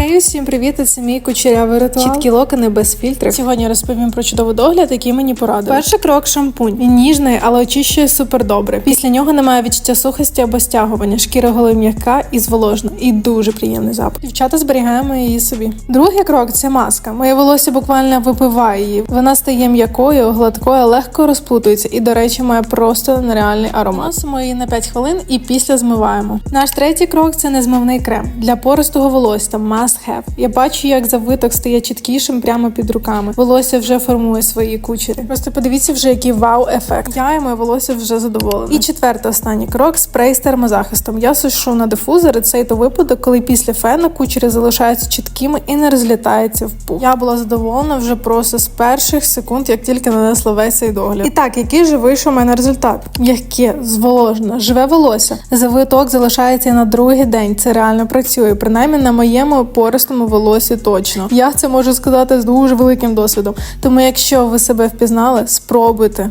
Хей, усім привіт! Це мій кучерявий ритуал. Чіткі локони без фільтрів. Сьогодні розповім про чудовий догляд, який мені порадив. Перший крок шампунь. Він ніжний, але очищує супер добре. Після нього немає відчуття сухості або стягування. Шкіра голови м'яка і зволожена. І дуже приємний запах. Дівчата зберігаємо її собі. Другий крок це маска. Моє волосся буквально випиває її. Вона стає м'якою, гладкою, легко розплутується і, до речі, має просто нереальний аромат. Носимо її на 5 хвилин і після змиваємо. Наш третій крок це незмивний крем для поростого волосся. Must have. Я бачу, як завиток стає чіткішим прямо під руками. Волосся вже формує свої кучері. Просто подивіться вже, який вау-ефект. Я і моє волосся вже задоволена. І четвертий останній крок спрей з термозахистом. Я сушу на дифузор. Цей то випадок, коли після фена кучері залишаються чіткими і не розлітаються в пух. Я була задоволена вже просто з перших секунд, як тільки нанесла весь цей догляд. І так, який же вийшов у мене результат? М'яке, зволожене, живе волосся. Завиток залишається на другий день. Це реально працює. Принаймні на моєму пористому волосі точно. Я це можу сказати з дуже великим досвідом. Тому, якщо ви себе впізнали, спробуйте.